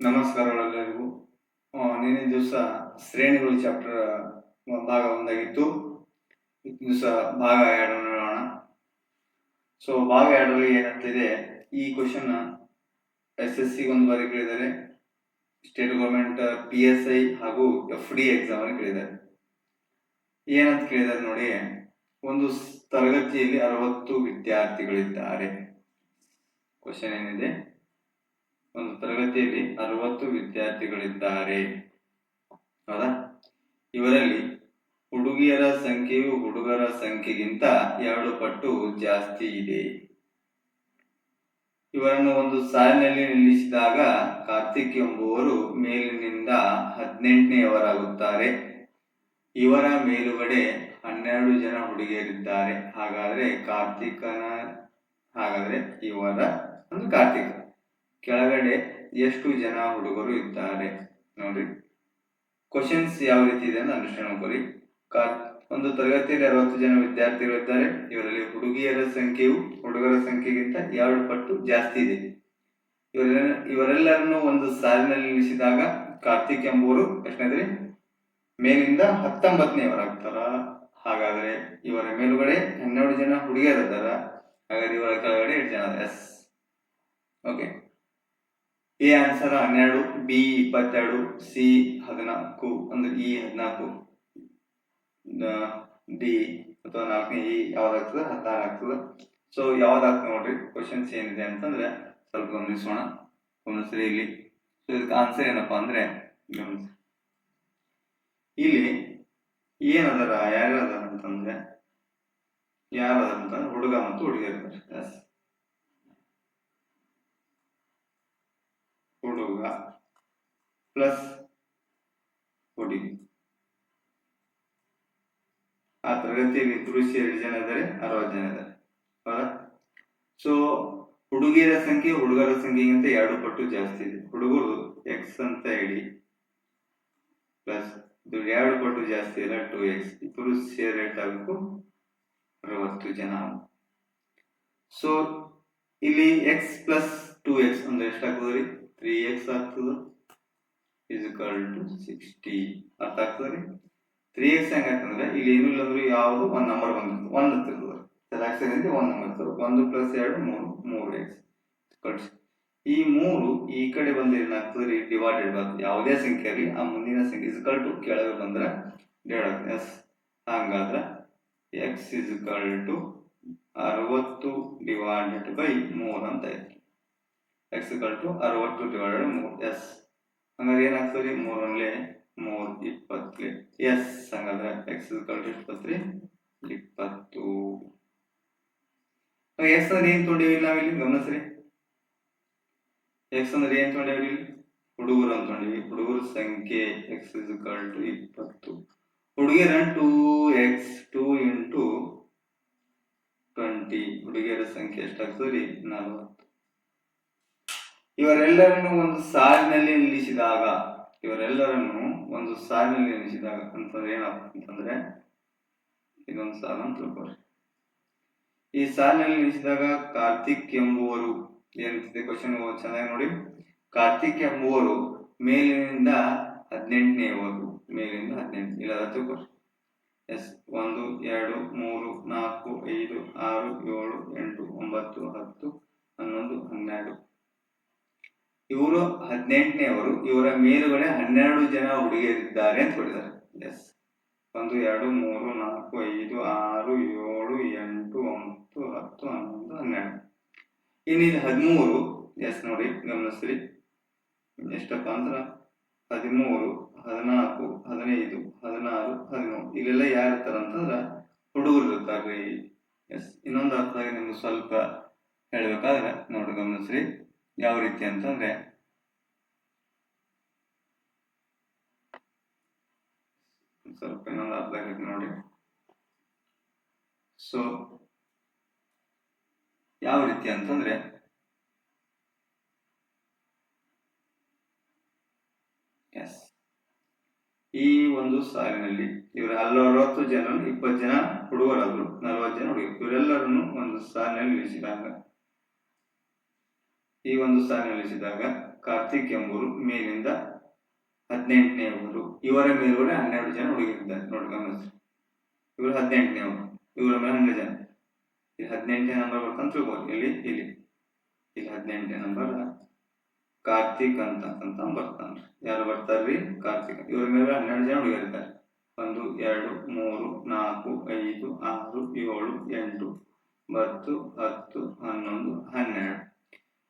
ನಮಸ್ಕಾರಗಳೆಲ್ಲರಿಗೂ ನಿನ್ನೆ ದಿವಸ ಶ್ರೇಣಿಗಳು ಚಾಪ್ಟರ್ ಭಾಗ ಒಂದಾಗಿತ್ತು. ದಿವಸ ಭಾಗ ಎರಡು ನೋಡೋಣ ಸೊ ಭಾಗ ಎರಡರಲ್ಲಿ ಏನಂತಿದೆ? ಈ ಕ್ವಶನ್ ಎಸ್ ಎಸ್ ಸಿ ಒಂದು ಬಾರಿ ಕೇಳಿದ್ದಾರೆ. State government P S I ಹಾಗೂ ಎಫ್ ಡಿ ಎಕ್ಸಾಮ್ ಅಲ್ಲಿ ಕೇಳಿದ್ದಾರೆ. ಏನಂತ ಕೇಳಿದ್ದಾರೆ ನೋಡಿ. ಒಂದು ತರಗತಿಯಲ್ಲಿ ಅರವತ್ತು ವಿದ್ಯಾರ್ಥಿಗಳಿದ್ದಾರೆ. ಕ್ವಶನ್ ಏನಿದೆ? ಒಂದು ತರಗತಿಯಲ್ಲಿ ಅರವತ್ತು ವಿದ್ಯಾರ್ಥಿಗಳಿದ್ದಾರೆ. ಹೌದಾ? ಇವರಲ್ಲಿ ಹುಡುಗಿಯರ ಸಂಖ್ಯೆಯು ಹುಡುಗರ ಸಂಖ್ಯೆಗಿಂತ ಎರಡು ಪಟ್ಟು ಜಾಸ್ತಿ ಇದೆ. ಇವರನ್ನು ಒಂದು ಸಾಲಿನಲ್ಲಿ ನಿಲ್ಲಿಸಿದಾಗ ಕಾರ್ತಿಕ್ ಎಂಬುವರು ಮೇಲಿನಿಂದ ಹದಿನೆಂಟನೆಯವರಾಗುತ್ತಾರೆ. ಇವರ ಮೇಲುಗಡೆ ಹನ್ನೆರಡು ಜನ ಹುಡುಗಿಯರಿದ್ದಾರೆ. ಹಾಗಾದ್ರೆ ಕಾರ್ತಿಕನ, ಹಾಗಾದ್ರೆ ಇವರ ಒಂದು ಕಾರ್ತಿಕ. ಕೆಳಗಡೆ ಎಷ್ಟು ಜನ ಹುಡುಗರು ಇದ್ದಾರೆ ನೋಡಿ. ಕ್ವಶನ್ಸ್ ಯಾವ ರೀತಿ ಇದೆ ಅಂತ ಅನುಷ್ಠಾನ ಮಾಡ್ಕೊಳ್ಳಿ. ಕಾ- ಒಂದು ತರಗತಿಯಲ್ಲಿ ಅರವತ್ತು ಜನ ವಿದ್ಯಾರ್ಥಿಗಳಿದ್ದಾರೆ ಇವರಲ್ಲಿ ಹುಡುಗಿಯರ ಸಂಖ್ಯೆಯು ಹುಡುಗರ ಸಂಖ್ಯೆಗಿಂತ ಎರಡು ಪಟ್ಟು ಜಾಸ್ತಿ ಇದೆ. ಇವರೆಲ್ಲ, ಇವರೆಲ್ಲರನ್ನು ಒಂದು ಸಾಲಿನಲ್ಲಿ ನಿಲ್ಲಿಸಿದಾಗ ಕಾರ್ತಿಕ್ ಎಂಬುವರು ಎಷ್ಟನೇದ್ರಿ ಮೇಲಿಂದ ಹತ್ತೊಂಬತ್ತನೆಯವರಾಗ್ತಾರ ಹಾಗಾದ್ರೆ ಇವರ ಮೇಲುಗಡೆ ಹನ್ನೆರಡು ಜನ ಹುಡುಗಿಯರಿದ್ದಾರ. ಹಾಗಾದ್ರೆ ಇವರ ಕೆಳಗಡೆ ಎಷ್ಟು ಜನ ಎಸ್ ಓಕೆ ಎ ಆನ್ಸರ್ ಹನ್ನೆರಡು ಬಿ ಇಪ್ಪತ್ತೆರಡು ಸಿ ಹದಿನಾಲ್ಕು, ಅಂದ್ರೆ ಇ ಹದಿನಾಲ್ಕು. ಡಿ ಅಥವಾ ನಾಲ್ಕನೇ ಇ ಯಾವ್ದಾಗ್ತದೆ? ಹದಿನಾರು ಆಗ್ತದೆ. ಸೊ ಯಾವ್ದಾಗ್ತದೆ ನೋಡ್ರಿ? ಕ್ವಶನ್ಸ್ ಏನಿದೆ ಅಂತಂದ್ರೆ ಸ್ವಲ್ಪ ಗಮನಿಸೋಣ. ಗಮನಿಸ್ರಿ ಇಲ್ಲಿ. ಸೊ ಇದಕ್ಕೆ ಆನ್ಸರ್ ಏನಪ್ಪಾ ಅಂದ್ರೆ, ಗಮನಿಸಿ. ಇಲ್ಲಿ ಏನದಾರ ಯಾರ್ಯಾರ ಅಂತಂದ್ರೆ ಯಾರು ಅದಾರ ಅಂತಂದ್ರೆ ಹುಡುಗ ಮತ್ತು ಹುಡುಗಿಯರು ಎಸ್ ಹುಡುಗ ಪ್ಲಸ್ ಹುಡುಗಿ ಆ ತರಗತಿಯಲ್ಲಿ ಪುರುಷ ಎರಡು ಜನ ಇದ್ದಾರೆ, ಅರವತ್ತು ಜನ ಇದ್ದಾರೆ. ಹೌದಾ ಸೊ ಹುಡುಗಿಯರ ಸಂಖ್ಯೆ, ಹುಡುಗರ ಸಂಖ್ಯೆಗಿಂತ ಎರಡು ಪಟ್ಟು ಜಾಸ್ತಿ ಇದೆ. ಹುಡುಗರು ಎಕ್ಸ್ ಅಂತ ಹೇಳಿ ಪ್ಲಸ್ ಎರಡು ಪಟ್ಟು ಜಾಸ್ತಿ ಇಲ್ಲ ಟು ಎಕ್ಸ್ ಪುರುಷ ರೇಟ್ ಆಗಬೇಕು ಅರವತ್ತು ಜನ. ಸೊ ಇಲ್ಲಿ ಎಕ್ಸ್ ಪ್ಲಸ್ ಟು ಎಕ್ಸ್ ಅಂದ್ರೆ ಎಷ್ಟಾಗ್ತದೆ ರೀ? ತ್ರೀ ಎಕ್ಸ್ ಆಗ್ತದೆ? ಇಸ್ಕಲ್ ಟು ಸಿಕ್ಸ್ಟಿ ಅರ್ಥ ಆಗ್ತದೆ ರೀ? ತ್ರೀ ಎಕ್ಸ್ ಹೆಂಗಾಗ್ತಂದ್ರೆ ಇಲ್ಲಿ ಏನು ಇಲ್ಲ ಅಂದ್ರೆ ಯಾವುದು ಒಂದ್ ನಂಬರ್ ಬಂದಿರ್ತದೆ. ಒಂದ್ ಹತ್ತಿರ್ತದೆ ಸೆಲೆಕ್ಷನ್ ಇದೆ ಒಂದ್ ನಂಬರ್ ಇರ್ತದೆ. ಒಂದು ಪ್ಲಸ್ ಎರಡು ಮೂರು ಮೂರು ಎಕ್ಸ್ ಕಳ್ಸಿ ಈ ಮೂರು ಈ ಕಡೆ ಬಂದ್ರೆ ಏನಾಗ್ತದೆ ರೀ? ಡಿವೈಡೆಡ್ ಬರ್ತದೆ ಯಾವುದೇ ಸಂಖ್ಯೆ ಇರಲಿ ಆ ಮುಂದಿನ ಸಂಖ್ಯೆ ಇಸ್ಕಲ್ ಟು ಕೆಳಗೆ ಬಂದ್ರೆ ಡಿವೈಡ್ ಎಸ್ ಹಂಗಾದ್ರೆ ಎಕ್ಸ್ ಇಸ್ಕಲ್ ಟು ಅರವತ್ತು ಡಿವೈಡೆಡ್ ಬೈ ಮೂರು ಅಂತ ಆಯ್ತು ಎಕ್ಸ್ ಇಸ್ಕಲ್ ಟು ಅರವತ್ತು ಡಿವೈಡೆಡ್ ಮೂರ್. ಎಸ್ ಹಂಗಾದ್ರೆ ಏನಾಗ್ತದೆ ಮೂರ್ ಒನ್ಲೆ ಮೂರ್ ಇಪ್ಪತ್ತು. ಎಸ್ ಹಂಗಾದ್ರೆ ಎಕ್ಸ್ ಇಸ್ಕಲ್ ಟು ಇಪ್ಪತ್ರಿ ಇಪ್ಪತ್ತು. ಎಕ್ಸ್ ಅಂದ್ರೆ ಏನ್ ತೊಗೊಂಡೇವಿ ನಾವಿಲ್ಲಿ? ಗಮನಿಸ್ರಿ. ಎಕ್ಸ್ ಅಂದ್ರೆ ಏನ್ ತೊಗೊಂಡೇವಿ ಇಲ್ಲಿ? ಹುಡುಗರು ಅಂತ ತೊಗೊಂಡಿವಿ. ಹುಡುಗರ ಸಂಖ್ಯೆ ಎಕ್ಸ್ ಇಸ್ಕಲ್ ಟು ಇಪ್ಪತ್ತು. ಹುಡುಗಿಯರ two X two into twenty ಹುಡುಗಿಯರ ಸಂಖ್ಯೆ ಎಷ್ಟಾಗ್ತದೆ ರೀ? ನಲವತ್ತು. ಇವರೆಲ್ಲರನ್ನು ಒಂದು ಸಾಲಿನಲ್ಲಿ ನಿಲ್ಲಿಸಿದಾಗ, ಇವರೆಲ್ಲರನ್ನು ಒಂದು ಸಾಲಿನಲ್ಲಿ ನಿಲ್ಲಿಸಿದಾಗ ಅಂತಂದ್ರೆ ಏನಾಗ್ತದೆ ಅಂತಂದ್ರೆ, ಇದೊಂದು ಸಾಲ ಅಂತ ತಿಳ್ಕೊಳ್ರಿ ಈ ಸಾಲಿನಲ್ಲಿ ನಿಲ್ಲಿಸಿದಾಗ ಕಾರ್ತಿಕ್ ಎಂಬುವರು ಏನಿರ್ತದೆ ಕ್ವಶನ್ ಚೆನ್ನಾಗಿ ನೋಡಿ. ಕಾರ್ತಿಕ್ ಎಂಬುವರು ಮೇಲಿನಿಂದ ಹದಿನೆಂಟನೇವರು ಮೇಲಿಂದ ಹದಿನೆಂಟು ಇಲ್ಲ ತಿಳ್ಕೊಳ್ರಿ ಎಸ್, ಒಂದು, ಎರಡು, ಮೂರು, ನಾಲ್ಕು, ಐದು, ಆರು, ಏಳು, ಎಂಟು, ಒಂಬತ್ತು, ಹತ್ತು, ಹನ್ನೊಂದು, ಹನ್ನೆರಡು. ಇವರು ಹದಿನೆಂಟನೆಯವರು, ಇವರ ಮೇಲುಗಡೆ ಹನ್ನೆರಡು ಜನ ಹುಡುಗಿಯರಿದ್ದಾರೆ ಅಂತ ಕೊಟ್ಟಿದ್ದಾರೆ. ಎಸ್ ಒಂದು, ಎರಡು, ಮೂರು, ನಾಲ್ಕು, ಐದು, ಆರು, ಏಳು, ಎಂಟು, ಒಂಬತ್ತು, ಹತ್ತು, ಹನ್ನೊಂದು, ಹನ್ನೆರಡು. ಇನ್ನು ಇಲ್ಲಿ ಹದಿಮೂರು. ಎಸ್ ನೋಡಿ ಗಮನಿಸ್ರಿ ಎಷ್ಟಪ್ಪ ಅಂದ್ರೆ ಹದಿಮೂರು, ಹದಿನಾಲ್ಕು, ಹದಿನೈದು, ಹದಿನಾರು, ಹದಿಮೂರು. ಇಲ್ಲೆಲ್ಲ ಯಾರು ಇರ್ತಾರೆ ಅಂತಂದ್ರೆ ಹುಡುಗರು ರೀ ಎಸ್ ಇನ್ನೊಂದು ಅರ್ಥ ನಿಮ್ಗೆ ಸ್ವಲ್ಪ ಹೇಳ್ಬೇಕಾದ್ರೆ ನೋಡಿ ಗಮನಿಸ್ರಿ. ಯಾವ ರೀತಿ ಅಂತಂದ್ರೆ ಸ್ವಲ್ಪ ಇನ್ನೊಂದು ಅರ್ಧ ಆಗೈತೆ ನೋಡಿ. ಸೊ ಯಾವ ರೀತಿ ಅಂತಂದ್ರೆ ಎಸ್ ಈ ಒಂದು ಸಾಲಿನಲ್ಲಿ ಇವರ ಅರವತ್ತು ಜನ ಇಪ್ಪತ್ತು ಜನ ಹುಡುಗರಾದ್ರು, ನಲವತ್ತು ಜನ ಹುಡುಗರು. ಇವರೆಲ್ಲರನ್ನು ಒಂದು ಸಾಲಿನಲ್ಲಿ ನಿಲ್ಲಿಸಿದಾಗ ಈ ಒಂದು ಸಾಲಿನಲ್ಲಿಸಿದಾಗ ನಿಲ್ಲಿಸಿದಾಗ ಕಾರ್ತಿಕ್ ಎಂಬುವರು ಮೇಲಿಂದ ಹದಿನೆಂಟನೆಯವರು ಇವರ ಮೇಲುಗಡೆ ಹನ್ನೆರಡು ಜನ ಹುಡುಗಿರಿದ್ದಾರೆ. ನೋಡಿ ಗಮನಿಸಿ ಇವರು ಹದಿನೆಂಟನೆಯವರು ಇವರ ಮೇಲೆ ಹನ್ನೆರಡು ಜನ. ಇಲ್ಲಿ ಹದಿನೆಂಟನೇ ನಂಬರ್ ಬರ್ತಾನೆ ತಿಳ್ಬೋದು ಇಲ್ಲಿ ಇಲ್ಲಿ. ಇಲ್ಲಿ ಹದಿನೆಂಟನೇ ನಂಬರ್ ಕಾರ್ತಿಕ್ ಅಂತ ಅಂತ ಬರ್ತಾನ್ರಿ ಯಾರು ಬರ್ತಾರ್ರಿ? ಕಾರ್ತಿಕ್. ಇವರ ಮೇಲೆ ಹನ್ನೆರಡು ಜನ ಹುಡುಗಿರಿದ್ದಾರೆ. ಒಂದು, ಎರಡು, ಮೂರು, ನಾಲ್ಕು, ಐದು, ಆರು, ಏಳು, ಎಂಟು ಒಂಬತ್ತು ಹತ್ತು, ಹನ್ನೊಂದು, ಹನ್ನೆರಡು.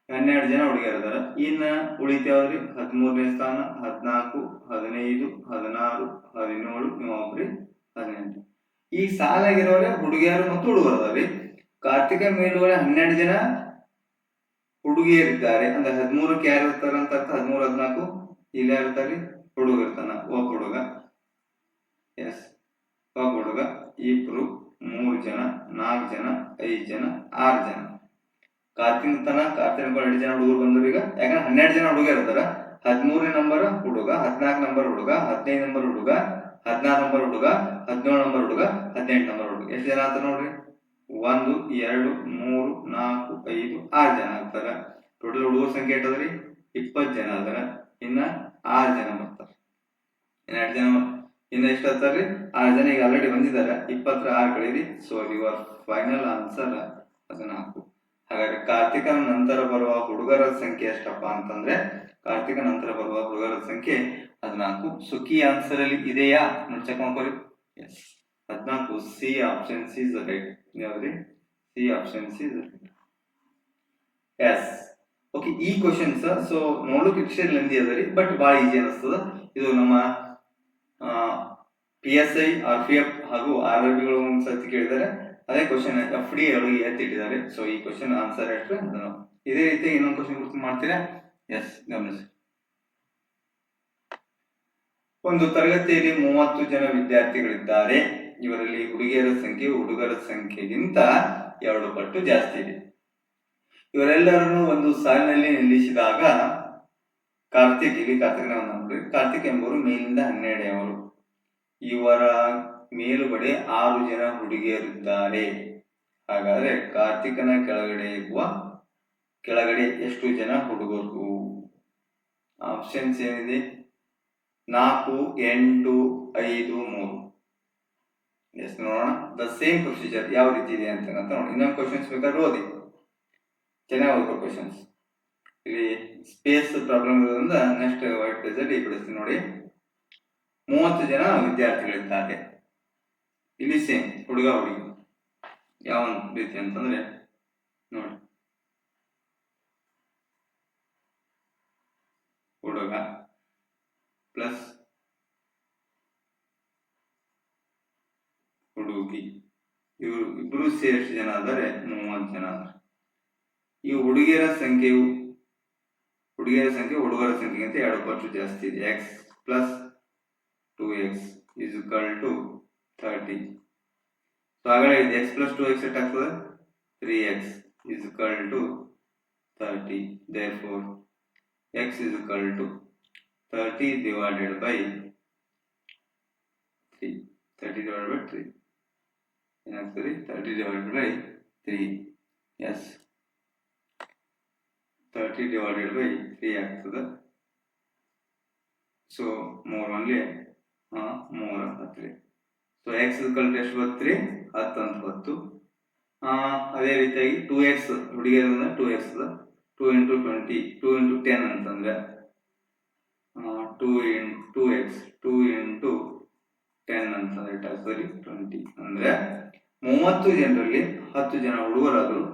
ಹನ್ನೆರಡು ಜನ ಹುಡುಗಿಯರಿದಾರ ಇನ್ನ ಉಳಿತಾವ್ರಿ ಹದಿಮೂರನೇ ಸ್ಥಾನ, ಹದಿನಾಲ್ಕು, ಹದಿನೈದು, ಹದಿನಾರು, ಹದಿನೇಳು ಒಬ್ರಿ ಹದಿನೆಂಟು ಈ ಸಾಲಾಗಿರೋರೆ ಹುಡುಗಿಯರು ಮತ್ತು ಹುಡುಗರು. ಅದಾವ್ರಿ ಕಾರ್ತಿಕ ಮೇಲುಗಡೆ ಹನ್ನೆರಡು ಜನ ಹುಡುಗಿಯರಿದ್ದಾರೆ. ಅಂದ್ರೆ ಹದಿಮೂರಕ್ಕೆ ಯಾರು ಇರ್ತಾರ ಅಂತ ಅರ್ಥ, ಹದಿಮೂರು, ಹದಿನಾಲ್ಕು, ಇಲ್ಲಿ ಇರ್ತಾರೆ? ಹುಡುಗ ಇರ್ತಾನ. ಒಬ್ಬ ಹುಡುಗ. ಎಸ್ ಒಬ್ಬ ಹುಡುಗ. ಇಬ್ರು, ಮೂರು ಜನ, ನಾಲ್ಕು ಜನ, ಐದು ಜನ, ಆರು ಜನ. ಕಾರ್ತಿಕ್ ತನ ಕಾರ್ತಿಕ್ ಎರಡು ಜನ ಹುಡುಗರು ಬಂದ್ರು ಈಗ. ಯಾಕಂದ್ರೆ ಹನ್ನೆರಡು ಜನ ಹುಡುಗ ಇರ್ತಾರ. ಹದಿಮೂರನೇ ನಂಬರ್ ಹುಡುಗ, ಹದಿನಾಲ್ಕು ನಂಬರ್ ಹುಡುಗ, ಹದಿನೈದು ನಂಬರ್ ಹುಡುಗ, ಹದಿನಾರು ನಂಬರ್ ಹುಡುಗ, ಹದಿನೇಳು ನಂಬರ್ ಹುಡುಗ, ಹದಿನೆಂಟು ನಂಬರ್ ಹುಡುಗ. ಎಷ್ಟು ಜನ ಆಗ್ತಾರೆ ನೋಡ್ರಿ? ಒಂದು, ಎರಡು, ಮೂರು, ನಾಲ್ಕು, ಐದು, ಆರು ಜನ ಆಗ್ತಾರ. ಟೋಟಲ್ ಹುಡುಗರ ಸಂಖ್ಯೆ ಇಟ್ಟದ್ರಿ ಇಪ್ಪತ್ತು ಜನ ಅದಾರ ಇನ್ನ ಆರು ಜನ ಬರ್ತಾರ. ಎರಡು ಜನ ಇನ್ನ ಎಷ್ಟು ಆಗ್ತಾರ್ರಿ ಆರು ಜನ ಈಗ ಆಲ್ರೆಡಿ ಬಂದಿದ್ದಾರೆ. ಇಪ್ಪತ್ತರ ಆರು ಕಳೀರಿ. ಸೊ ಯುವರ್ ಫೈನಲ್ ಆನ್ಸರ್ ಹದಿನಾಲ್ಕು ಹಾಗಾದ್ರೆ ಕಾರ್ತಿಕನ ನಂತರ ಬರುವ ಹುಡುಗರ ಸಂಖ್ಯೆ ಎಷ್ಟಪ್ಪ ಅಂತಂದ್ರೆ ಕಾರ್ತಿಕ ನಂತರ ಬರುವ ಹುಡುಗರ ಸಂಖ್ಯೆ ಹದಿನಾಲ್ಕು. ಸುಖಿ ಆನ್ಸರ್ ಅಲ್ಲಿ ಇದೆಯಾ? ನೋಡಿ ಚೆಕ್ ಮಾಡ್ಕೊಳ್ಳಿ. ಎಸ್ ಹದಿನಾಲ್ಕು. C option C is right C option C is yes okay ಈ ಕ್ವಶನ್ಸ್ ಸೊ ನೋಡೋಕೆ ಇಷ್ಟೇ ಲೆಂದಿ ಅದ ರೀ ಬಟ್ ಭಾಳ ಈಜಿ ಅನಿಸ್ತದ. ಇದು ನಮ್ಮ P S I R P F ಹಾಗೂ ಆರ್ ಆರ್ ಬಿಗಳು ಒಂದು ಕೇಳಿದರೆ. ಅದೇ ಕ್ವಶನ್ ಎಫ್ ಡಿ ಅವರಿಗೆ ಎತ್ತಿಟ್ಟಿದ್ದಾರೆ. ಸೊ ಈ ಕ್ವಶನ್ ಆನ್ಸರ್ ಎಷ್ಟು ಅದನ್ನು ಇದೇ ರೀತಿ ಇನ್ನೊಂದು ಕ್ವಶನ್ ಗುರುತು ಮಾಡ್ತೀರಾ? ಎಸ್ ಗಮನಿಸಿ. ಒಂದು ತರಗತಿಯಲ್ಲಿ ಮೂವತ್ತು ಜನ ವಿದ್ಯಾರ್ಥಿಗಳಿದ್ದಾರೆ. ಇವರಲ್ಲಿ ಹುಡುಗಿಯರ ಸಂಖ್ಯೆ, ಹುಡುಗರ ಸಂಖ್ಯೆಗಿಂತ ಎರಡು ಪಟ್ಟು ಜಾಸ್ತಿ ಇದೆ. ಇವರೆಲ್ಲರನ್ನು ಒಂದು ಸಾಲಿನಲ್ಲಿ ನಿಲ್ಲಿಸಿದಾಗ ಕಾರ್ತಿಕ್, ಇಲ್ಲಿ ಕಾರ್ತಿಕ್ ಕಾರ್ತಿಕ್ ಎಂಬುವರು ಮೇಲಿಂದ ಹನ್ನೆರಡೆಯವರು ಇವರ ಮೇಲುಗಡೆ ಆರು ಜನ ಹುಡುಗಿಯರಿದ್ದಾರೆ. ಹಾಗಾದ್ರೆ ಕಾರ್ತಿಕನ ಕೆಳಗಡೆ ಇರುವ ಕೆಳಗಡೆ ಎಷ್ಟು ಜನ ಹುಡುಗರು? ಆಪ್ಷನ್ಸ್ ಏನಿದೆ? ನಾಲ್ಕು, ಎಂಟು, ಐದು, ಮೂರು. ಎಸ್ ನೋಡೋಣ. ದ ಸೇಮ್ ಪ್ರೊಸೀಜರ್ ಯಾವ ರೀತಿ ಇದೆ ಅಂತ ನೋಡಿ ಇನ್ನೊಂದು ಕ್ವಶನ್ಸ್ ಬೇಕಾದ್ರೆ ಓದಿ. ಚೆನ್ನಾಗಿ ಕ್ವಶನ್ಸ್ ಇಲ್ಲಿ ಸ್ಪೇಸ್ ಪ್ರಾಬ್ಲಮ್ ಇರೋದ್ರಿಂದ ನೆಕ್ಸ್ಟ್ ವೈಟ್ ಪೇಜಲ್ಲಿ ಬಿಡಿಸ್ತೀನಿ ನೋಡಿ. ಮೂವತ್ತು ಜನ ವಿದ್ಯಾರ್ಥಿಗಳಿದ್ದಾರೆ. ಇಲ್ಲಿ ಸೇಮ್ ಹುಡುಗ ಹುಡುಗಿ. ಯಾವ ರೀತಿ ಅಂತಂದ್ರೆ ನೋಡಿ. ಹುಡುಗ ಪ್ಲಸ್ ಹುಡುಗಿ. ಇವರು ಇಬ್ರು ಸೇರಿ ಎಷ್ಟು ಜನ ಆದರೆ ಮೂವತ್ತು ಜನ ಆದರೆ. ಈ ಹುಡುಗಿಯರ ಸಂಖ್ಯೆಯು ಹುಡುಗಿಯರ ಸಂಖ್ಯೆ, ಹುಡುಗರ ಸಂಖ್ಯೆಗಿಂತ ಎರಡು ಪಟ್ಟು ಜಾಸ್ತಿ ಇದೆ. X plus two X is to thirty so ಆಗಲೇ ಎಕ್ಸ್ ಪ್ಲಸ್ ಟು ಎಕ್ಸ್ ಎಷ್ಟು ಆಗ್ತದೆ three X is equal to thirty therefore X is equal to thirty divided by three thirty divided by three ಏನಾಗ್ತದೆ thirty divided by three yes thirty divided by three ಆಗ್ತದೆ so ಮೂರ್ only ಹಾ ಮೂರ ಹತ್ರಿ so X cult ಎಷ್ಟು ಬರ್ತೀರಿ ಹತ್ತು ಅಂತ ಬತ್ತು ಅದೇ ರೀತಿಯಾಗಿ two X ಹುಡುಗಿಯರಿಂದ two X two into twenty two into ten ಅಂತಂದರೆ two in two X two into ten ಅಂತಂದ್ರೆ ಸಾರಿ ಟ್ವೆಂಟಿ ಅಂದರೆ ಮೂವತ್ತು ಜನರಲ್ಲಿ ಹತ್ತು ಜನ ಹುಡುಗರಾದರು,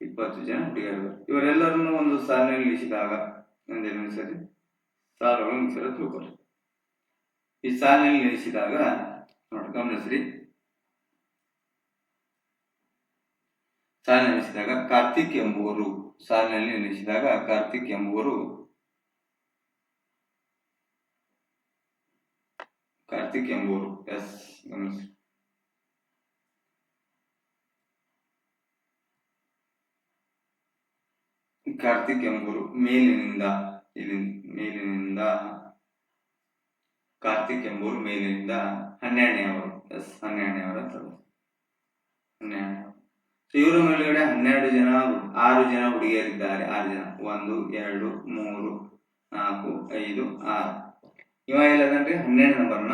ಇಪ್ಪತ್ತು ಜನ ಹುಡುಗಿಯರು ಇವರೆಲ್ಲರನ್ನು ಒಂದು ಸಾಲಿನಲ್ಲಿ ನಿಲ್ಲಿಸಿದಾಗ ಒಂದೇನು ಸರಿ? ಸಾಲುಗಳು ಸಲ ತಿಳ್ಕೊಳ್ಳಿ. ಈ ಸಾಲಿನಲ್ಲಿ ನೋಡಿ ಗಮನಿಸ್ರಿ. ಸಾಲಿನಲ್ಲಿ ನಿಲ್ಲಿಸಿದಾಗ ಕಾರ್ತಿಕ್ ಎಂಬುವರು, ಸಾಲಿನಲ್ಲಿ ನಿಲ್ಲಿಸಿದಾಗ ಕಾರ್ತಿಕ್ ಎಂಬುವರು ಕಾರ್ತಿಕ್ ಎಂಬುವರು. ಎಸ್ ಗಮನಿಸಿ ಕಾರ್ತಿಕ್ ಎಂಬುವರು ಮೇಲಿನಿಂದ ಇಲ್ಲಿ ಮೇಲಿನಿಂದ, ಕಾರ್ತಿಕ್ ಎಂಬುವರು ಮೇಲಿನಿಂದ ಹನ್ನೆರಡನೆಯವರು ಎಸ್ ಹನ್ನೆರಡನೆಯವರ ಹನ್ನೆರಡು ಸೊ ಇವರ ಮೇಲ್ಗಡೆ ಹನ್ನೆರಡು ಜನ, ಆರು ಜನ ಹುಡುಗಿಯರಿದ್ದಾರೆ. ಆರು ಜನ. ಒಂದು, ಎರಡು, ಮೂರು, ನಾಲ್ಕು, ಐದು, ಆರು. ಇವ ಇಲ್ಲದಂದ್ರೆ ಹನ್ನೆರಡು ನಂಬರ್ನ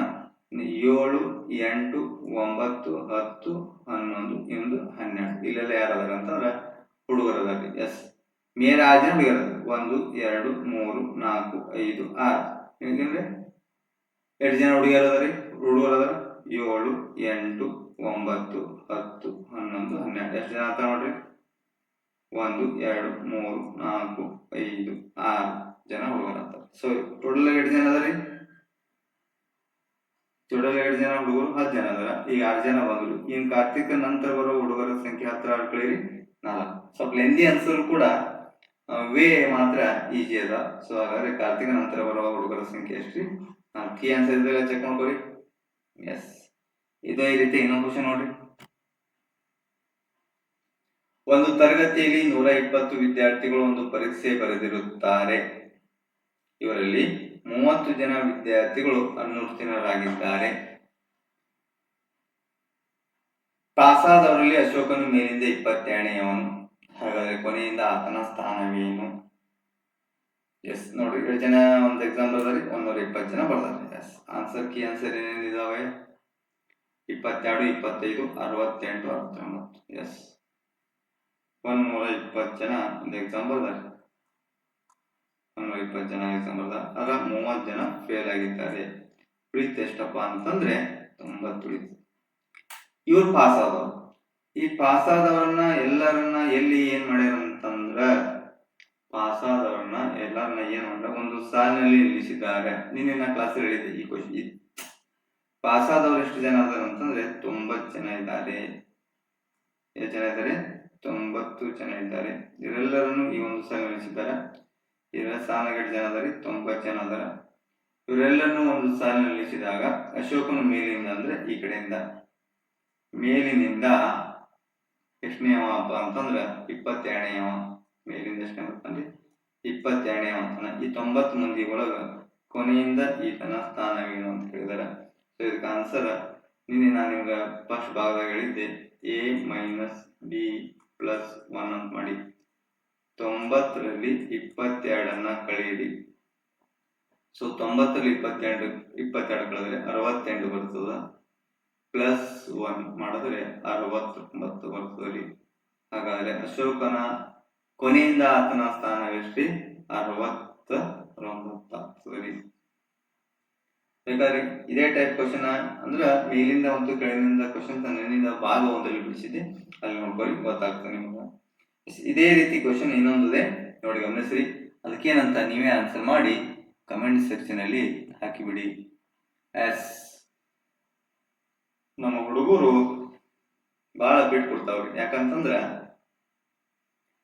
ಏಳು, ಎಂಟು, ಒಂಬತ್ತು, ಹತ್ತು, ಹನ್ನೊಂದು ಇನ್ನೊಂದು ಹನ್ನೆರಡು. ಇಲ್ಲೆಲ್ಲ ಯಾರದಾರ ಅಂತಂದ್ರೆ ಹುಡುಗರದಾರಿ ಎಸ್. ಮೇಲೆ ಆರು ಜನ ಹುಡುಗರ ಒಂದು, ಎರಡು, ಮೂರು, ನಾಲ್ಕು, ಐದು, ಆರು. ಏನಂದ್ರೆ ಎರಡು ಜನ ಹುಡುಗಿಯರದಾರಿ ಹುಡುಗರದಾರ ಏಳು, ಎಂಟು, ಒಂಬತ್ತು, ಹತ್ತು, ಹನ್ನೊಂದು, ಹನ್ನೆರಡು. ಎಷ್ಟು ಜನ ಅಂತ ನೋಡ್ರಿ? ಒಂದು, ಎರಡು, ಮೂರು, ನಾಲ್ಕು, ಐದು, ಆರು ಜನ ಹುಡುಗರು ಆಗ್ತಾರೆ. ಸೊ ಟೋಟಲ್ ಎಷ್ಟು ಜನ ಅದಾರಿ? ಟೋಟಲ್ ಎರಡು ಜನ ಹುಡುಗರು? ಹತ್ತು ಜನ ಅದಾರ. ಈಗ ಆರು ಜನ ಬಂದ್ರು. ಇನ್ ಕಾರ್ತಿಕ ನಂತರ ಬರೋ ಹುಡುಗರ ಸಂಖ್ಯೆ ಹತ್ರ ಆಡ್ಕೊಳ್ಳಿ ನಾಲ್ಕು. ಸ್ವಲ್ಪ ಲೆಂದಿ ಅನ್ಸರು ಕೂಡ ವೇ ಮಾತ್ರ ಈಜಿ ಅದ. ಸೊ ಹಾಗಾದ್ರೆ ಕಾರ್ತಿಕ ನಂತರ ಬರುವ ಹುಡುಗರ ಸಂಖ್ಯೆ ಎಷ್ಟ್ರಿ? ನಾಲ್ಕು. ಕೀ ಆನ್ಸರ್ ಇದ್ದಾಗ ಚೆಕ್ ಮಾಡ್ಕೊರಿ. ಎಸ್ ಇದೇ ರೀತಿ ಇನ್ನೊಂದು ಕ್ವಶನ್ ನೋಡ್ರಿ. ಒಂದು ತರಗತಿಯಲ್ಲಿ ನೂರ ಇಪ್ಪತ್ತು ವಿದ್ಯಾರ್ಥಿಗಳು ಒಂದು ಪರೀಕ್ಷೆ ಬರೆದಿರುತ್ತಾರೆ. ಇವರಲ್ಲಿ ಮೂವತ್ತು ಜನ ವಿದ್ಯಾರ್ಥಿಗಳು ಅನುತ್ತೀರ್ಣರಾಗಿದ್ದಾರೆ ಪಾಸಾದವರಲ್ಲಿ ಅಶೋಕನು ಮೇಲಿಂದ ಇಪ್ಪತ್ತೆರಡನೆಯವನು ಹಾಗಾದರೆ ಕೊನೆಯಿಂದ ಆತನ ಸ್ಥಾನವೇನು? ಎಸ್ ನೋಡ್ರಿ ಏಳು ಜನ ಒಂದು ಎಕ್ಸಾಮ್ ಬರ್ದಾರಿ ಒಂದೂರ ಇಪ್ಪತ್ತು ಜನ ಬರ್ದಾರೆ ಎಸ್ ಆನ್ಸರ್ ಕಿ ಆನ್ಸರ್ ಏನೇನಿದಾವೆ ಇಪ್ಪತ್ತೆರಡು, ಇಪ್ಪತ್ತೈದು, ಅರವತ್ತೆಂಟು, ಅರವತ್ತೊಂಬತ್ತು. ಎಸ್ ಒಂದೂರ ಇಪ್ಪತ್ತು ಜನ ಒಂದು ಎಕ್ಸಾಮ್ ಬರ್ದಾರೆ ಒಂದೂರ ಇಪ್ಪತ್ತು ಜನ ಎಕ್ಸಾಮ್ ಬರ್ದಾರೆ ಆಗ ಮೂವತ್ತು ಜನ ಫೇಲ್ ಆಗಿದ್ದಾರೆ. ಉಳಿತು ಎಷ್ಟಪ್ಪ ಅಂತಂದ್ರೆ ತೊಂಬತ್ತು ಉಳಿತು. ಇವ್ರು ಪಾಸ್ ಆದವರು. ಈ ಪಾಸ್ ಆದವರನ್ನ ಎಲ್ಲರನ್ನ ಎಲ್ಲಿ ಏನ್ ಮಾಡ್ಯಾರ ಅಂತಂದ್ರ ಪಾಸ್ ಆದವ್ರನ್ನ ಎಲ್ಲರನ್ನ ಏನ್ ಅಂತ ಒಂದು ಸಾಲಿನಲ್ಲಿ ನಿಲ್ಲಿಸಿದ್ದಾರೆ. ನಿನ್ನೆ ಕ್ಲಾಸ್ ಹೇಳಿದೆ ಈ ಕ್ವಶನ್ ಪಾಸ್ ಆದವ್ರು ಎಷ್ಟು ಜನ ಅದಾರ ಅಂತಂದ್ರೆ ತೊಂಬತ್ತು ಜನ ಇದ್ದಾರೆ. ಎಷ್ಟು ಜನ ಇದ್ದಾರೆ? ತೊಂಬತ್ತು ಜನ ಇದ್ದಾರೆ. ಇವರೆಲ್ಲರನ್ನು ಈ ಒಂದು ಸಾಲ ನಿಲ್ಲಿಸಿದ್ದಾರೆ? ಇವರ ಸಾಲಗಟ್ಟು ಜನ ಅದಾರೆ ತೊಂಬತ್ತು ಜನ ಅದಾರ ಇವರೆಲ್ಲರನ್ನು ಒಂದು ಸಾಲಿನಲ್ಲಿ ನಿಲ್ಲಿಸಿದಾಗ ಅಶೋಕನು ಮೇಲಿಂದ ಅಂದ್ರೆ ಈ ಕಡೆಯಿಂದ. ಮೇಲಿನಿಂದ ಎಷ್ಟನೇ ಅಂತಂದ್ರೆ ಅಂತಂದ್ರ ಇಪ್ಪತ್ತೆರಡನೇವ ಮೇಲಿಂದ ಅಂದ್ರೆ ಇಪ್ಪತ್ತೆರಡನೇವ ಅಂತಾನ ಈ ತೊಂಬತ್ತು ಮಂದಿ ಒಳಗ ಕೊನೆಯಿಂದ ಈತನ ಸ್ಥಾನವೇನು ಅಂತ ಹೇಳಿದಾರೆ ಸೊ ಇದಕ್ಕೆ ಆನ್ಸರ್ ನಿನ್ನೆ ನಾನು ನಿಮ್ಗೆ ಫಸ್ಟ್ ಭಾಗದಾಗ ಹೇಳಿದ್ದೆ A minus B plus one ಅಂತ ಮಾಡಿ. ತೊಂಬತ್ತರಲ್ಲಿ ಇಪ್ಪತ್ತೆರಡನ್ನ ಕಳೆಯಿರಿ. ಸೊ ತೊಂಬತ್ತರಲ್ಲಿ ಇಪ್ಪತ್ತೆರಡು ಇಪ್ಪತ್ತೆರಡು ಕಳೆದ್ರೆ ಅರವತ್ತೆಂಟು ಬರ್ತದ. ಪ್ಲಸ್ ಒನ್ ಮಾಡಿದ್ರೆ ಅರವತ್ತೊಂಬತ್ತು ಬರ್ತದೆ ಹಾಗಾದ್ರೆ ಅಶೋಕನ ಕೊನೆಯಿಂದ ಆತನ ಎಷ್ಟು ಅರವತ್ತ ಸರಿ ಬೇಕಾದ್ರೆ ಇದೇ ಟೈಪ್ ಕ್ವಶನ್ ಅಂದ್ರ ಮೇಲಿಂದ ಮತ್ತು ಕೆಳಗಿನಿಂದ ಕ್ವಶನ್ ತನ್ನಿಂದ ಭಾಗ ಒಂದಲ್ಲಿ ಬಿಡಿಸಿದ್ದೆ. ಅಲ್ಲಿ ನೋಡ್ಕೊಳ್ಳಿ, ಗೊತ್ತಾಗ್ತದೆ ನಿಮ್ಗೆ. ಇದೇ ರೀತಿ ಕ್ವಶನ್ ಇನ್ನೊಂದಿದೆ ನೋಡಿ, ಗಮನಿಸ್ರಿ. ಅದಕ್ಕೇನಂತ ನೀವೇ ಆನ್ಸರ್ ಮಾಡಿ ಕಮೆಂಟ್ ಸೆಕ್ಷನ್ ಅಲ್ಲಿ ಹಾಕಿಬಿಡಿ. ಎಸ್ ನಮ್ಮ ಹುಡುಗರು ಬಹಳ ಬಿಟ್ಟು ಕೊಡ್ತಾವ್ರಿ. ಯಾಕಂತಂದ್ರ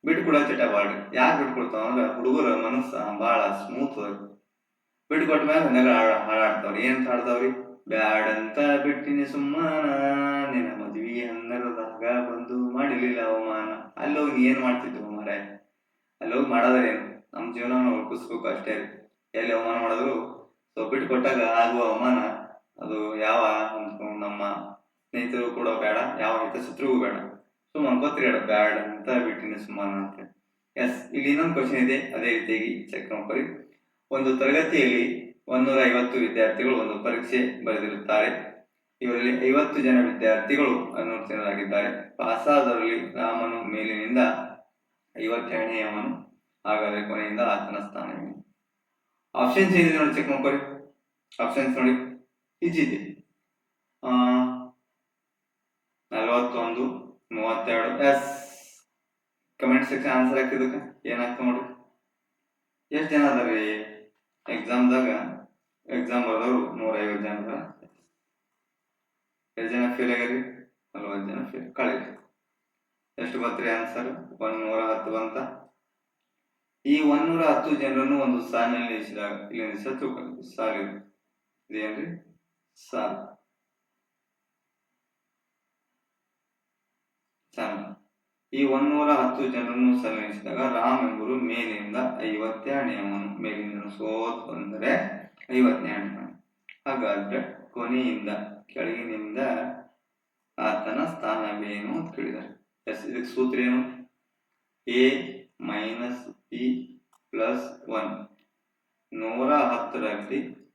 ಬಿಟ್ಟು ಕೊಡೋ ಚಟ ಬಾಳ್ರಿ ಯಾಕೆ ಬಿಟ್ಕೊಡ್ತಾವ? ಅಂದ್ರೆ ಹುಡುಗರ ಮನಸ್ಸ ಬಾಳ ಸ್ಮೂತ್ ಬಿಟ್ಕೊಟ್ಟ ಮೇಲೆ ನೆಲ ಹಾಡಾಡ್ತಾವ್ರಿ. ಏನ್ ಹಾಡ್ತಾವ್ರಿ? ಬ್ಯಾಡಂತ ಬಿಟ್ಟಿನಿ ಸುಮ್ಮನ. ನಿನ್ನ ಮದ್ವಿ ಅನ್ನರದಾಗ ಬಂದು ಮಾಡಿರ್ಲಿಲ್ಲ ಅವಮಾನ. ಅಲ್ಲಿ ಹೋಗಿ ನೀ ಏನ್ ಮಾಡ್ತಿದ್ವು ಹೋಗಿ ಮಾಡೋದ್ರೇನು ನಮ್ಮ ಜೀವನ ಉಳ್ಕಿಸ್ಬೇಕು ಅಷ್ಟೇ ರೀ. ಎಲ್ಲಿ ಅವಮಾನ ಮಾಡಿದ್ರು? ಸೊ ಬಿಟ್ಟು ಕೊಟ್ಟಾಗ ಆಗುವ ಅವಮಾನ ಅದು ಯಾವ ನಮ್ಮ ಸ್ನೇಹಿತರು ಕೂಡ ಬೇಡ, ಯಾವ ಹಿತಶತ್ರುಗೂ ಬೇಡ. ಸುಮ್ಮನೆ ಅನ್ಕೋತೀರಿ ಬ್ಯಾಡ್ ಅಂತ ಬಿಟ್ಟಿನಿ ಸುಮಾರು ಅಂತ. ಎಸ್ ಇಲ್ಲಿ ಇನ್ನೊಂದು ಕ್ವಶನ್ ಇದೆ, ಅದೇ ರೀತಿಯಾಗಿ ಚೆಕ್ ಮಾಡ್ಕೊಳ್ಳಿ. ಒಂದು ತರಗತಿಯಲ್ಲಿ ಒಂದೂರ ಐವತ್ತು ವಿದ್ಯಾರ್ಥಿಗಳು ಒಂದು ಪರೀಕ್ಷೆ ಬರೆದಿರುತ್ತಾರೆ. ಇವರಲ್ಲಿ ಐವತ್ತು ಜನ ವಿದ್ಯಾರ್ಥಿಗಳು ಅನುತ್ತೀರ್ಣರಾಗಿದ್ದಾರೆ. ಪಾಸಾದವರಲ್ಲಿ ರಾಮನು ಮೇಲಿನಿಂದ ಐವತ್ತೆರಡನೆಯವನು ಹಾಗಾದ್ರೆ ಕೊನೆಯಿಂದ ಆತನ ಸ್ಥಾನ ಆಪ್ಷನ್ಸ್ ಏನಿದೆ ನೋಡಿ ಚೆಕ್ ಮಾಡ್ಕೊಳ್ಳಿ. ಆಪ್ಷನ್ಸ್ ನೋಡಿ. ಈಜಿದೆ ನಲವತ್ತೊಂದು ಮೂವತ್ತೆರಡು. ಎಸ್ ಕಮೆಂಟ್ ಸೆಕ್ಷನ್ ಆನ್ಸರ್ ಹಾಕಿದಕ್ಕೆ ಏನಾಗ್ತದೆ ನೋಡ್ರಿ. ಎಷ್ಟು ಜನ ಅದಾರಿ ಎಕ್ಸಾಮ್ದಾಗ ಎಕ್ಸಾಮ್ ಬರೋರು ನೂರೈವತ್ತು ಜನ ಅದಾರ. ಎಷ್ಟು ಜನ ಫೇಲ್ ಆಗ್ಯಾರಿ? ನಲ್ವತ್ತು ಜನ ಫೇಲ್ ಕಳೀರಿ. ಎಷ್ಟು ಬರ್ತೀರಿ ಆನ್ಸರ್ ಒಂದು ನೂರ ಹತ್ತು ಅಂತ ಈ ಒಂದೂರ ಹತ್ತು ಜನರನ್ನು ಒಂದು ಸಾಲಿನಲ್ಲಿ ನಿಲ್ಲಿಸಿದಾಗ ಇಲ್ಲಿ ನಿಲ್ಲಿಸ ತೂಕ ಸಾಲು ಇದೇನ್ರಿ? ಸಾಲು. ಸಾಲು ಈ ಒಂದೂರ ಹತ್ತು ಜನರನ್ನು ಸಲ್ಲಿಸಿದಾಗ ರಾಮ್ ಎಂಬುದು ಮೇಲಿನಿಂದ ಐವತ್ತೆರಡನೆಯವನು ಮೇಲಿನಿಂದ ಸೋತ್ ಬಂದರೆ ಐವತ್ತೆರಡನೇ ಹಾಗಾದ್ರೆ ಕೊನೆಯಿಂದ ಕೆಳಗಿನಿಂದ ಆತನ ಸ್ಥಾನವೇನು ಅಂತ ಕೇಳಿದ್ದಾರೆ. ಎಸ್, ಇದಕ್ಕೆ ಸೂತ್ರ ಏನು? A minus B plus one. ನೂರ ಹತ್ತರಲ್ಲಿ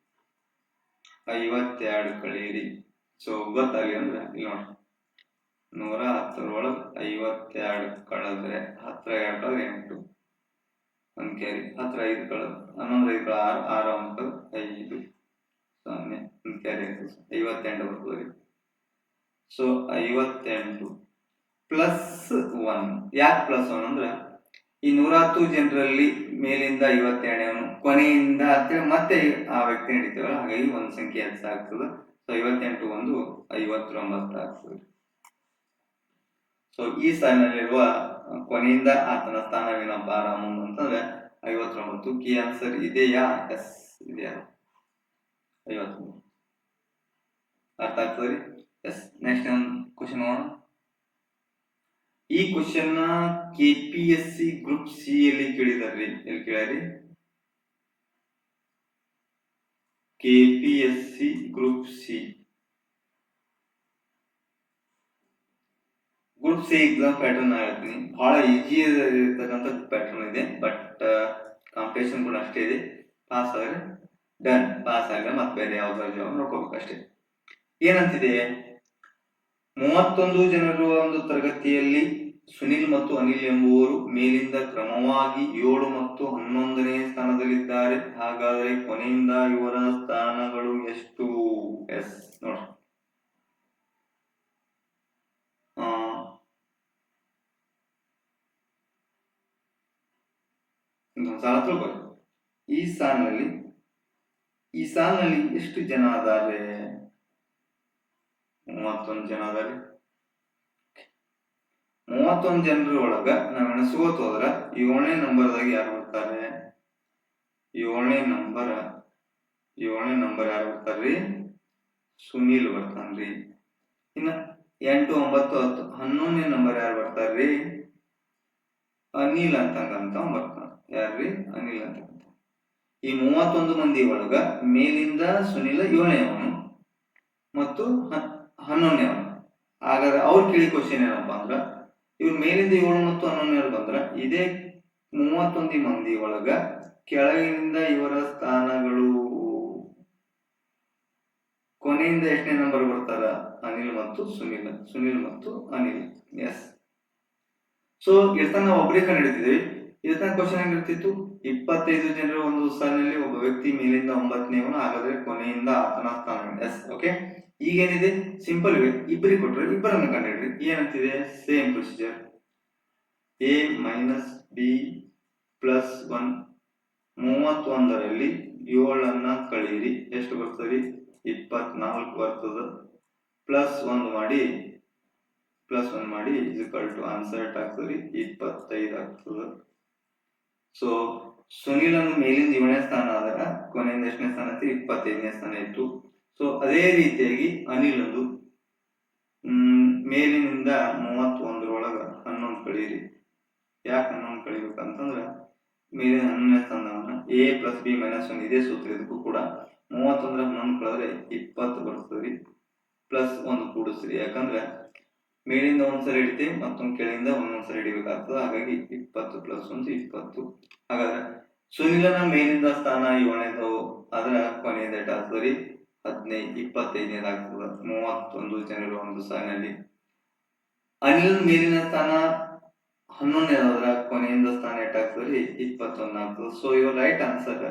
ಐವತ್ತೆರಡು ಕಳೆಯಿರಿ. ಸೊ ಗೊತ್ತಾಗಲಿ ಅಂದ್ರೆ, ಇಲ್ಲಿ ನೋಡಿ. ನೂರ ಹತ್ತರೊಳಗೆ ಐವತ್ತೆರಡು ಕಳೆದ್ರೆ ಹತ್ರ ಎರಡು ಎಂಟು. ಒಂದು ಕ್ಯಾರಿ ಹತ್ರ ಐದು ಕಳೆದು, ಹನ್ನೊಂದು ಐದು ಕಳೆ ಆರು ಆರು ಒಂದು ಐದು. ಸೊನ್ನೆ, ಒಂದು ಕ್ಯಾರಿ ಐವತ್ತೆಂಟು ಬರ್ತದೆ ಸೊ ಐವತ್ತೆಂಟು ಪ್ಲಸ್ ಒನ್ ಯಾಕೆ ಪ್ಲಸ್ ಒನ್ ಅಂದ್ರೆ ಈ ನೂರ ಹತ್ತು ಜನರಲ್ಲಿ ಮೇಲಿಂದ ಐವತ್ತೆರಡನೇವನು ಕೊನೆಯಿಂದ ಅಂತೇಳಿ ಮತ್ತೆ ಆ ವ್ಯಕ್ತಿ ನಡೀತೀವಲ್ಲ ಹಾಗಾಗಿ ಒಂದು ಸಂಖ್ಯೆ ಹೆಚ್ಚಾಗ್ತದೆ. ಸೊ ಐವತ್ತೆಂಟು ಒಂದು ಐವತ್ತೊಂಬತ್ತು ಆಗ್ತದೆ. ಸೊ ಈ ಸಾಲಿನಲ್ಲಿರುವ ಕೊನೆಯಿಂದ ಆತನ ಸ್ಥಾನವೇನಪ್ಪ ರಾಮನ್ ಅಂತಂದ್ರೆ ಐವತ್ತೊಂಬತ್ತು ಕಿ ಆನ್ಸರ್ ಇದೆಯಾ? ಎಸ್ ಇದೆಯಾ? ಐವತ್ತೊಂಬತ್ತು. ಅರ್ಥ ಆಗ್ತದ್ರಿ ಎಸ್ ನೆಕ್ಸ್ಟ್ ಕ್ವಶನ್ ನೋಡೋಣ ಈ question K P S C group C ಅಲ್ಲಿ ಕೇಳಿದಾರ್ರಿ ಎಲ್ಲಿ ಕೇಳ್ಯಾರಿ K P S C group C group C exam pattern ಹೇಳ್ತೀನಿ ಬಹಳ ಈಜಿ ಇರತಕ್ಕಂಥ ಪ್ಯಾಟರ್ನ್ ಇದೆ ಬಟ್ ಕಾಂಪಿಟೇಷನ್ ಕೂಡ ಅಷ್ಟೇ ಇದೆ. ಪಾಸ್ ಆದರೆ ಡನ್ ಪಾಸ್ ಆಗಲ್ಲ ಮತ್ತೆ ಬೇರೆ ಯಾವ್ದಾದ್ರು ಜಾಬ್ ನೋಡ್ಕೋಬೇಕು ಅಷ್ಟೇ. ಏನಂತಿದೆ? ಮೂವತ್ತೊಂದು ಜನರು ಒಂದು ತರಗತಿಯಲ್ಲಿ ಸುನಿಲ್ ಮತ್ತು ಅನಿಲ್ ಎಂಬುವರು ಮೇಲಿಂದ ಕ್ರಮವಾಗಿ ಏಳು ಮತ್ತು ಹನ್ನೊಂದನೇ ಸ್ಥಾನದಲ್ಲಿದ್ದಾರೆ. ಹಾಗಾದರೆ ಕೊನೆಯಿಂದ ಇವರ ಸ್ಥಾನಗಳು ಎಷ್ಟು? ಎಸ್, ನೋಡಿ. ಇನ್ನೊಂದ್ ತಿಳ್ಕೊಳ್ಳಿ ಈ ಸಾಲಿನಲ್ಲಿ ಈ ಸಾಲಿನಲ್ಲಿ ಎಷ್ಟು ಜನ ಅದಾರೆ ಮೂವತ್ತೊಂದು ಜನ ಅದಾರೆ ಮೂವತ್ತೊಂದು ಜನರ ಒಳಗ ನಾವು ಎಣಸ್ಕೋತ ಹೋದ್ರ, ಏಳನೇ ನಂಬರ್ದಾಗ ಯಾರು ಬರ್ತಾರೆ? ಏಳನೇ ನಂಬರ್ ಏಳನೇ ನಂಬರ್ ಯಾರು ಬರ್ತಾರ್ರಿ? ಸುನೀಲ್ ಬರ್ತಾನ್ರಿ. ಇನ್ನ ಎಂಟು, ಒಂಬತ್ತು, ಹತ್ತು, ಹನ್ನೊಂದನೇ ನಂಬರ್ ಯಾರು ಬರ್ತಾರ್ರಿ? ಅನಿಲ್ ಅಂತಂಗಂತ ಬರ್ತಾನ. ಯಾರ್ರಿ? ಅನಿಲ ಈ ಮೂವತ್ತೊಂದು ಮಂದಿ ಒಳಗ ಮೇಲಿಂದ ಸುನಿಲ ಏಳನೇವನು ಮತ್ತು ಹನ್ನೊಂದನೇವನು. ಹಾಗಾದ್ರೆ ಅವ್ರು ಕೇಳಿ ಕ್ವಶನ್ ಏನಪ್ಪಾ ಅಂದ್ರ, ಇವ್ರು ಮೇಲಿಂದ ಏಳು ಮತ್ತು ಹನ್ನೊಂದನೇವ್ರು ಬಂದ್ರ ಇದೇ ಮೂವತ್ತೊಂದು ಮಂದಿ ಒಳಗ ಕೆಳಗಿನಿಂದ ಇವರ ಸ್ಥಾನಗಳು ಕೊನೆಯಿಂದ ಎಷ್ಟನೇ ನಂಬರ್ ಬರ್ತಾರ? ಅನಿಲ್ ಮತ್ತು ಸುನಿಲ್. ಸುನಿಲ್ ಮತ್ತು ಅನಿಲ್. ಎಸ್ ಸೊ ಇರ್ತಾನ ನಾವು ಒಬ್ಬರೇ ಇರ್ತನ ಕ್ವಶನ್ ಆಗಿರ್ತಿತ್ತು ಇಪ್ಪತ್ತೈದು ಜನರ ಒಂದು ಸಾಲಿನಲ್ಲಿ ಒಬ್ಬ ವ್ಯಕ್ತಿ ಮೇಲಿಂದ ಒಂಬತ್ತನೇವನು ಹಾಗಾದ್ರೆ ಕೊನೆಯಿಂದ ಆತನ ಸ್ಥಾನ ಎಸ್ ಓಕೆ ಈಗೇನಿದೆ? ಸಿಂಪಲ್ ವೇ ಇಬ್ಬರಿಗೆ ಕೊಟ್ಟರೆ ಇಬ್ಬರನ್ನು ಕಂಡಿಡ್ರಿ ಏನಂತಿದೆ? Same procedure A minus B plus one ಮೂವತ್ತೊಂದರಲ್ಲಿ ಏಳನ್ನ ಕಳೀರಿ ಎಷ್ಟು ಬರ್ತದೆ ಇಪ್ಪತ್ನಾಲ್ಕು ಬರ್ತದ. ಪ್ಲಸ್ ಒಂದು ಮಾಡಿ ಪ್ಲಸ್ ಒನ್ ಮಾಡಿ ಇಕ್ವಲ್ ಟು ಆನ್ಸರ್ ಆಗ್ತದೆ ಇಪ್ಪತ್ತೈದು ಆಗ್ತದ. ಸೊ ಸುನಿಲನ್ನು ಮೇಲಿಂದ ಏಳನೇ ಸ್ಥಾನ ಆದಾಗ ಕೊನೆಯಿಂದ ಎಷ್ಟನೇ ಸ್ಥಾನ ಇತ್ತು ಇಪ್ಪತ್ತೈದನೇ ಸ್ಥಾನ ಇತ್ತು. ಸೊ ಅದೇ ರೀತಿಯಾಗಿ ಅನಿಲ್ ಅದು ಮೇಲಿನಿಂದ ಮೂವತ್ತೊಂದರೊಳಗ ಹನ್ನೊಂದು ಕಳೀರಿ ಯಾಕೆ ಹನ್ನೊಂದು ಕಳಿಬೇಕಂತಂದ್ರೆ ಮೇಲಿನ ಹನ್ನೊಂದನೇ ಸ್ಥಾನವನ್ನ A plus B minus one ಇದೇ ಸೂತ್ರ ಇದಕ್ಕೂ ಕೂಡ ಮೂವತ್ತೊಂದರ ಹನ್ನೊಂದು ಕಳೆದ್ರೆ ಇಪ್ಪತ್ತು ಬರ್ತದ್ರಿ ಪ್ಲಸ್ ಒಂದು ಕೂಡಿಸ್ರಿ. ಯಾಕಂದ್ರೆ ಮೇಲಿಂದ ಒಂದ್ಸಲ ಹಿಡಿತೀವಿ, ಮತ್ತೊಂದು ಕೆಳಗಿಂದ ಒಂದೊಂದ್ಸಲ ಹಿಡಿಬೇಕಾಗ್ತದೆ. ಹಾಗಾಗಿ ಇಪ್ಪತ್ತು ಪ್ಲಸ್ ಒಂದು, ಇಪ್ಪತ್ತು. ಹಾಗಾದ್ರೆ, ಸುನಿಲನ ಮೇಲಿಂದ ಸ್ಥಾನ ಏಳನೇದು ಅದರ ಕೊನೆಯ ಡೇಟ್ ಆಗ್ತದೆ ಹದಿನೈದು ಇಪ್ಪತ್ತೈದನೇದಾಗ್ತದೆ ಮೂವತ್ತೊಂದು ಜನರು ಒಂದು ಸಾಲಿನಲ್ಲಿ. ಅನಿಲ್ ಮೇಲಿನ ಸ್ಥಾನ ಹನ್ನೊಂದನೇದಾದ್ರ ಕೊನೆಯಿಂದ ಸ್ಥಾನ ಎಷ್ಟಾಗ್ತದೆ ಇಪ್ಪತ್ತೊಂದು ಆಗ್ತದೆ. ಸೊ ಇವರ್ ರೈಟ್ ಆನ್ಸರ್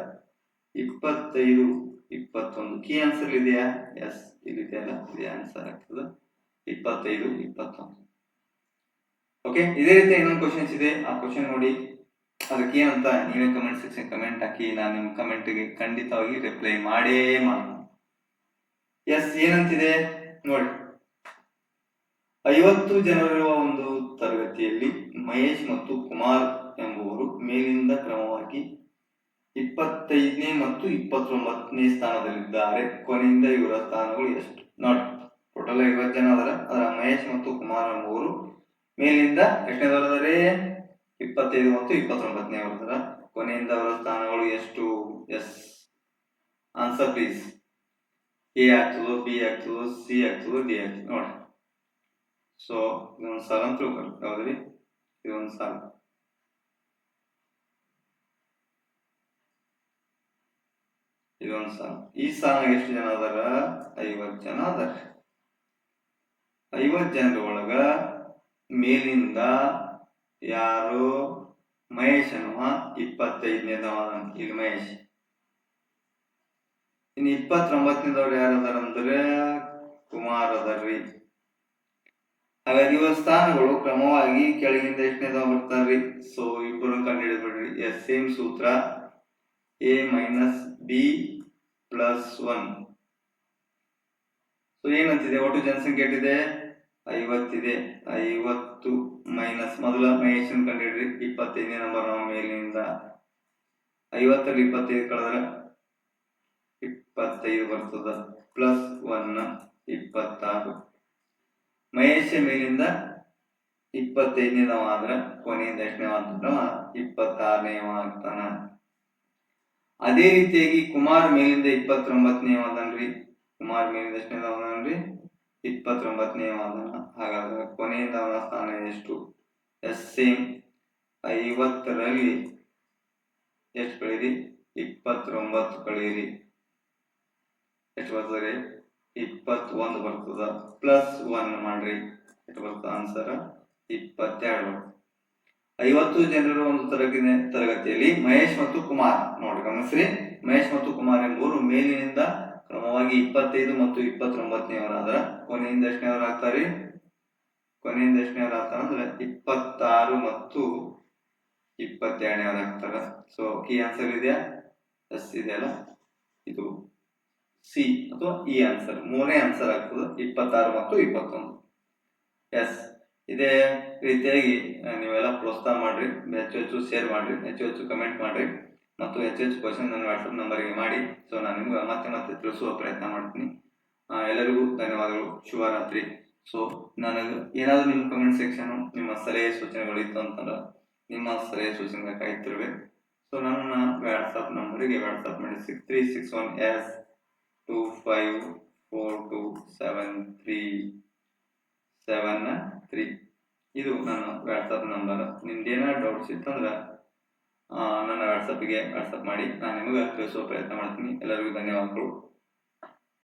ಇಪ್ಪತ್ತೈದು, ಇಪ್ಪತ್ತೊಂದು. ಕೀ ಆನ್ಸರ್ ಇದೆಯಾ? ಎಸ್ ಇಲ್ಲಿದೆಯಲ್ಲ? ಇದೆ ಆನ್ಸರ್ ಆಗ್ತದೆ. ಇಪ್ಪತ್ತೈದು, ಇಪ್ಪತ್ತೊಂದು. ಓಕೆ ಇದೇ ರೀತಿ ಇನ್ನೊಂದು ಕ್ವಶನ್ಸ್ ಇದೆ. ಆ ಕ್ವಶನ್ ನೋಡಿ, ಅದಕ್ಕೆ ಏನಂತ ನೀವೇ ಕಮೆಂಟ್ ಸೆಕ್ಷನ್ ಕಮೆಂಟ್ ಹಾಕಿ, ನಾನು ನಿಮ್ಮ ಕಮೆಂಟ್ಗೆ ಖಂಡಿತವಾಗಿ ರಿಪ್ಲೈ ಮಾಡೇ ಮಾಡ್ತೀನಿ. ಎಸ್ ಏನಂತಿದೆ? ನೋಡಿ. ಐವತ್ತು ಜನರಿರುವ ಒಂದು ತರಗತಿಯಲ್ಲಿ ಮಹೇಶ್ ಮತ್ತು ಕುಮಾರ್ ಎಂಬುವರು ಮೇಲಿಂದ ಕ್ರಮವಾಗಿ ಇಪ್ಪತ್ತೈದನೇ ಮತ್ತು ಇಪ್ಪತ್ತೊಂಬತ್ತನೇ ಸ್ಥಾನದಲ್ಲಿದ್ದಾರೆ. ಕೊನೆಯಿಂದ ಇವರ ಸ್ಥಾನಗಳು ಎಷ್ಟು? ನೋಡಿ. ಟೋಟಲ್ ಐವತ್ತು ಜನ ಅದರ. ಅದರ ಮಹೇಶ್ ಮತ್ತು ಕುಮಾರ್ ಎಂಬುವರು ಮೇಲಿಂದ ಎಷ್ಟನೇದವರದರೆ ಇಪ್ಪತ್ತೈದು ಮತ್ತು ಇಪ್ಪತ್ತೊಂಬತ್ತನೇ ಅವರದರ ಕೊನೆಯಿಂದ ಅವರ ಸ್ಥಾನಗಳು ಎಷ್ಟು? ಎಸ್. ಆನ್ಸರ್ ಪ್ಲೀಸ್ ಎ ಆಗ್ತದೋ ಬಿ ಆಗ್ತದೋ ಸಿ ಆಗ್ತದೋ ಡಿ ಆಗ್ತದೆ ನೋಡಿ ಸೊ ಇದೊಂದು ಸಾಲ ಅಂತ ತಿಳ್ಕೊಳ್ಳಿ. ಯಾವ್ದ್ರಿ? ಇದೊಂದು ಸಾಲ. ಇದೊಂದು ಸಾಲ. ಈ ಸಾಲಾಗ ಎಷ್ಟು ಜನ ಅದಾರ? ಐವತ್ತು ಜನ ಅದಾರ. ಐವತ್ತು ಜನರ ಒಳಗ ಮೇಲಿಂದ ಯಾರು? ಮಹೇಶ್ ಅನ್ನುವ ಇಪ್ಪತ್ತೈದನೇದವ ಇದು ಮಹೇಶ್. ಇನ್ನು ಇಪ್ಪತ್ತೊಂಬತ್ತನೇದವ್ರು ಯಾರು ಅದಾರ ಅಂದ್ರೆ ಕುಮಾರ್ ಅದಾರ್ರಿ ಹಾಗಾಗಿ ಇವ ಸ್ಥಾನಗಳು ಕ್ರಮವಾಗಿ ಕೆಳಗಿಂದ ಎಷ್ಟನೇದವ ಬರ್ತಾರ್ರಿ ಸೊ ಇಬ್ಬರು ಕಂಡು ಹಿಡಿದ್ಬಿಡ್ರಿ ಎಸ್ ಸೇಮ್ ಸೂತ್ರ A minus B plus one so ಏನಂತಿದೆ ಒಟ್ಟು ಜನಸಂಖ್ಯೆ ಎಷ್ಟಿದೆ? ಐವತ್ತಿದೆ. ಐವತ್ತು ಮೈನಸ್ ಮೊದಲ ಮಹೇಶನ್ ಕಂಡಿಡ್ರಿ ಇಪ್ಪತ್ತೈದನೇ ನಂಬರ್ ನಾವು ಮೇಲಿನಿಂದ ಐವತ್ತರಲ್ಲಿ ಇಪ್ಪತ್ತೈದು ಕಳೆದ್ರೆ ಇಪ್ಪತ್ತೈದು ಬರ್ತದ. ಪ್ಲಸ್ ಒನ್ ಇಪ್ಪತ್ತಾರು. ಮಹೇಶ ಮೇಲಿಂದ ಇಪ್ಪತ್ತೈದನೇದವ ಆದ್ರೆ ಕೊನೆಯಿಂದ ಎಷ್ಟನೇ ಆಗ್ತಾನವ ಇಪ್ಪತ್ತಾರನೇ ಆಗ್ತಾನ. ಅದೇ ರೀತಿಯಾಗಿ ಕುಮಾರ್ ಮೇಲಿಂದ ಇಪ್ಪತ್ತೊಂಬತ್ತನೇ ಅದನ್ರಿ ಕುಮಾರ್ ಅದನ್ರಿ ಇಪ್ಪತ್ತೊಂಬತ್ತನೇ ವಾದನ ಹಾಗಾದ್ರೆ ಕೊನೆಯಿಂದ ಅವನ ಸ್ಥಾನ ಎಷ್ಟು? ಎಸ್ ಸೇಮ್ ಐವತ್ತರಲ್ಲಿ ಎಷ್ಟು ಕಳೀರಿ ಇಪ್ಪತ್ತೊಂಬತ್ತು ಕಳೀರಿ ಎಷ್ಟು ಬರ್ತದೆ? ಇಪ್ಪತ್ತೊಂದು ಬರ್ತದ. ಪ್ಲಸ್ ಒನ್ ಮಾಡ್ರಿ. ಎಷ್ಟು ಬರ್ತದ ಆನ್ಸರ್? ಇಪ್ಪತ್ತೆರಡು. ಐವತ್ತು ಜನರು ಒಂದು ತರಗತಿ ತರಗತಿಯಲ್ಲಿ ಮಹೇಶ್ ಮತ್ತು ಕುಮಾರ್. ನೋಡಿ ಗಮನಿಸ್ರಿ. ಮಹೇಶ್ ಮತ್ತು ಕುಮಾರ್ ಎಂಬುವರು ಮೇಲಿನಿಂದ ಕ್ರಮವಾಗಿ ಇಪ್ಪತ್ತೈದು ಮತ್ತು ಇಪ್ಪತ್ತೊಂಬತ್ತನೇವರಾದ್ರ ಕೊನೆಯಿಂದ ಎಷ್ಟನೇವ್ರು ಆಗ್ತಾರೆ? ಕೊನೆಯಿಂದ ಎಷ್ಟನೇವ್ರು ಆಗ್ತಾರ ಅಂದ್ರೆ ಇಪ್ಪತ್ತಾರು ಮತ್ತು ಇಪ್ಪತ್ತೆರಡನೇವ್ರು ಆಗ್ತಾರ. ಸೊ ಈ ಆನ್ಸರ್ ಇದೆಯಾ? ಎಸ್ ಇದೆಯಲ್ಲ ಇದು ಸಿ ಅಥವಾ ಇ ಆನ್ಸರ್ ಮೂರನೇ ಆನ್ಸರ್ ಆಗ್ತದೆ, ಇಪ್ಪತ್ತಾರು ಮತ್ತು ಇಪ್ಪತ್ತೊಂದು. ಎಸ್ ಇದೇ ರೀತಿಯಾಗಿ ನೀವೆಲ್ಲ ಪ್ರೋತ್ಸಾಹ ಮಾಡ್ರಿ ಹೆಚ್ಚು ಹೆಚ್ಚು ಶೇರ್ ಮಾಡ್ರಿ ಹೆಚ್ಚು ಹೆಚ್ಚು ಕಮೆಂಟ್ ಮಾಡ್ರಿ. ಮತ್ತು ಹೆಚ್ಚು ಹೆಚ್ಚು ಕ್ವಶನ್ ನನ್ನ ವಾಟ್ಸಪ್ ನಂಬರ್ಗೆ ಮಾಡಿ. ಸೊ ನಾನು ನಿಮ್ಗೆ ಮತ್ತೆ ಮತ್ತೆ ತಿಳಿಸುವ ಪ್ರಯತ್ನ ಮಾಡ್ತೀನಿ. ಎಲ್ಲರಿಗೂ ಧನ್ಯವಾದಗಳು. ಶುಭರಾತ್ರಿ. ಸೊ ನನಗೆ ಏನಾದರೂ ನಿಮ್ಮ ಕಮೆಂಟ್ ಸೆಕ್ಷನ್ ನಿಮ್ಮ ಸಲಹೆ ಸೂಚನೆಗಳು ಇತ್ತು ಅಂತಂದ್ರೆ ನಿಮ್ಮ ಸಲಹೆ ಸೂಚನೆ ಕಾಯ್ತಿರ್ಬೇಕು ಸೊ ನನ್ನ ವಾಟ್ಸಪ್ ನಂಬರಿಗೆ ವಾಟ್ಸಪ್ ಮಾಡಿ six three six one yes two five four two seven three seven three ಇದು ನನ್ನ ವಾಟ್ಸಪ್ ನಂಬರ್ ನಿಮ್ದು ಏನಾದ್ರು ಡೌಟ್ಸ್ ಇತ್ತಂದ್ರೆ ನನ್ನ ವಾಟ್ಸಪ್ಗೆ ವಾಟ್ಸಪ್ ಮಾಡಿ ನಾನು ನಿಮಗೆ ತಿಳಿಸುವ ಪ್ರಯತ್ನ ಮಾಡ್ತೀನಿ. ಎಲ್ಲರಿಗೂ ಧನ್ಯವಾದಗಳು.